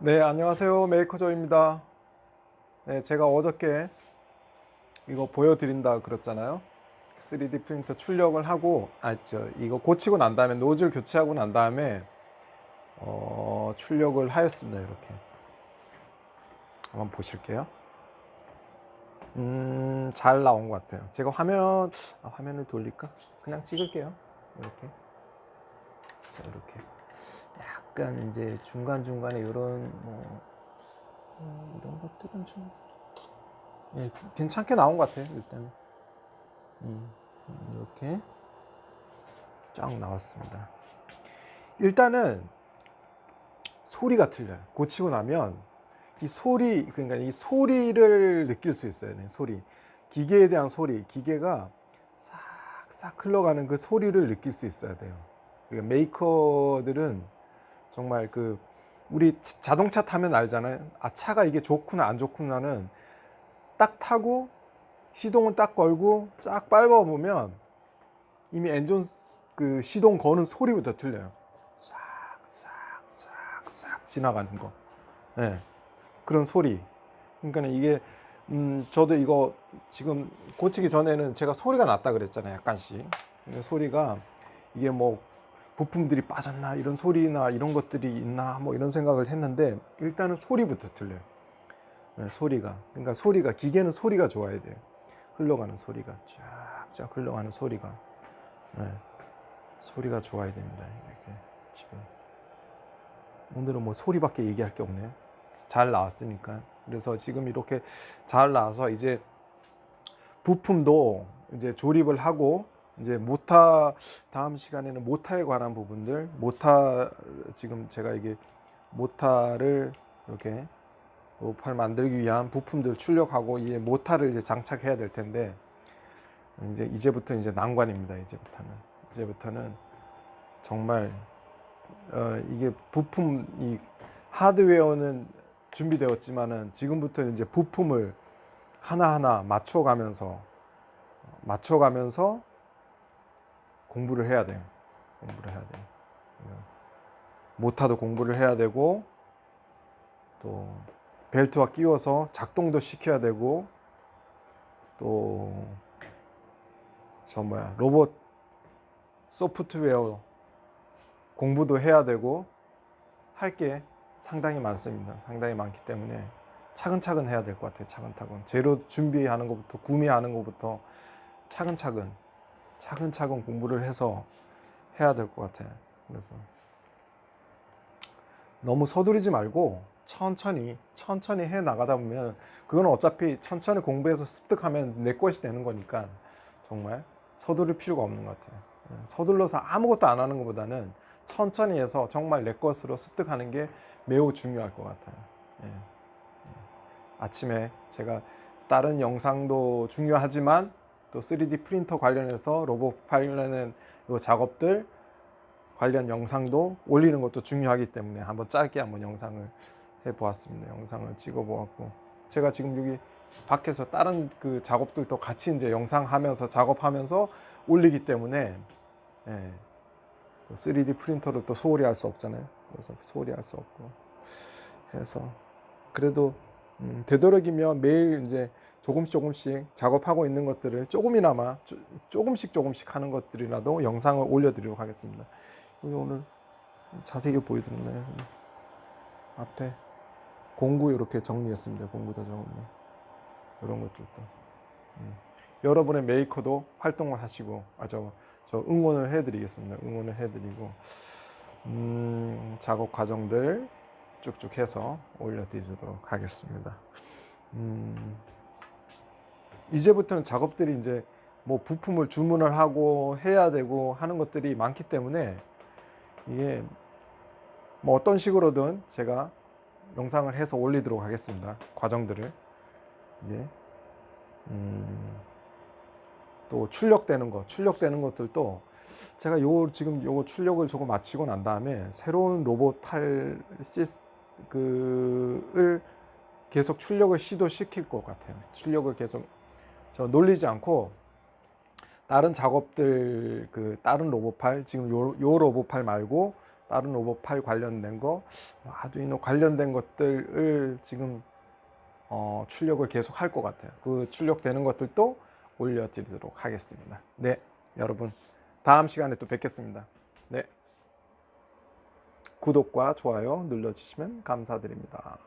네, 안녕하세요. 메이커조입니다. 네, 제가 어저께 이거 보여드린다 그랬잖아요. 3D 프린터 출력을 하고, 아, 저, 이거 고치고 난 다음에, 노즐 교체하고 난 다음에, 어, 출력을 하였습니다. 이렇게. 한번 보실게요. 음, 잘 나온 것 같아요. 제가 화면, 아, 화면을 돌릴까? 그냥 찍을게요. 이렇게. 자, 이렇게. 약간 이제 중간 중간에 이런 뭐 어, 이런 것들은 좀 예, 괜찮게 나온 것 같아요 일단 음, 이렇게 쫙 나왔습니다. 일단은 소리가 틀려요. 고치고 나면 이 소리 그러니까 이 소리를 느낄 수 있어야 돼요. 소리 기계에 대한 소리 기계가 싹싹 흘러가는 그 소리를 느낄 수 있어야 돼요. 그러니까 메이커들은 정말 그 우리 자- 자동차 타면 알잖아요. 아 차가 이게 좋구나 안 좋구나는 딱 타고 시동은 딱 걸고 쫙 밟아 보면 이미 엔진 그 시동 거는 소리부터 틀려요. 싹싹싹싹 지나가는 거. 예. 그런 소리. 그러니까 이게 음 저도 이거 지금 고치기 전에는 제가 소리가 났다 그랬잖아요. 약간씩. 소리가 이게 뭐 부품들이 빠졌나 이런 소리나 이런 것들이 있나 뭐 이런 생각을 했는데 일단은 소리부터 틀려요. 네, 소리가 그러니까 소리가 기계는 소리가 좋아야 돼요. 흘러가는 소리가 쫙쫙 흘러가는 소리가 네, 소리가 좋아야 됩니다. 이렇게 지금 오늘은 뭐 소리밖에 얘기할 게 없네요. 잘 나왔으니까 그래서 지금 이렇게 잘 나와서 이제 부품도 이제 조립을 하고 이제 모타 다음 시간에는 모타에 관한 부분들 모타 지금 제가 이게 모타를 이렇게 로팔 만들기 위한 부품들 출력하고 이 모타를 이제 장착해야 될 텐데 이제 이제부터 이제 난관입니다. 이제부터는 이제부터는 정말 어, 이게 부품 이 하드웨어는 준비되었지만은 지금부터 이제 부품을 하나하나 맞춰가면서 맞춰가면서 공부를 해야 돼요. 공부를 해야 돼요. 모타도 공부를 해야 되고 또 벨트와 끼워서 작동도 시켜야 되고 또 저 뭐야 로봇 소프트웨어 공부도 해야 되고 할 게 상당히 많습니다. 상당히 많기 때문에 차근차근 해야 될 것 같아요. 차근차근 재료 준비하는 것부터 구매하는 것부터 차근차근 차근차근 공부를 해서 해야 될 것 같아요. 그래서 너무 서두르지 말고 천천히 천천히 해 나가다 보면 그건 어차피 천천히 공부해서 습득하면 내 것이 되는 거니까 정말 서두를 필요가 없는 것 같아요. 예, 서둘러서 아무것도 안 하는 것보다는 천천히 해서 정말 내 것으로 습득하는 게 매우 중요할 것 같아요. 예. 예. 아침에 제가 다른 영상도 중요하지만 또 3D 프린터 관련해서 로봇 관련된 요 작업들 관련 영상도 올리는 것도 중요하기 때문에 한번 짧게 한번 영상을 해 보았습니다. 영상을 찍어 보았고 제가 지금 여기 밖에서 다른 그 작업들도 같이 이제 영상 하면서 작업하면서 올리기 때문에 예, 또 3D 프린터를 또 소홀히 할 수 없잖아요. 그래서 소홀히 할 수 없고 해서 그래도 음, 되도록이면 매일 이제 조금씩 조금씩 작업하고 있는 것들을 조금이나마 조, 조금씩 조금씩 하는 것들이라도 영상을 올려드리도록 하겠습니다. 오늘 자세히 보여드렸나요? 앞에 공구 이렇게 정리했습니다. 공구도 정리 이런 것들도 음. 여러분의 메이커도 활동을 하시고 아저 저 응원을 해드리겠습니다. 응원을 해드리고 음, 작업 과정들 쭉쭉 해서 올려드리도록 하겠습니다. 음, 이제부터는 작업들이 이제 뭐 부품을 주문을 하고 해야 되고 하는 것들이 많기 때문에 이게 뭐 어떤 식으로든 제가 영상을 해서 올리도록 하겠습니다. 과정들을 이게 음, 또 출력되는 것, 출력되는 것들도 제가 요 지금 요거 출력을 조금 마치고 난 다음에 새로운 로봇 탈 시스 그을 계속 출력을 시도시킬 것 같아요. 출력을 계속 저 놀리지 않고 다른 작업들 그 다른 로봇팔 지금 요, 요 로봇팔 말고 다른 오버팔 관련된 거, 뭐 아두이노 관련된 것들을 지금 어, 출력을 계속 할 것 같아요. 그 출력되는 것들도 올려드리도록 하겠습니다. 네, 여러분 다음 시간에 또 뵙겠습니다. 네, 구독과 좋아요 눌러주시면 감사드립니다.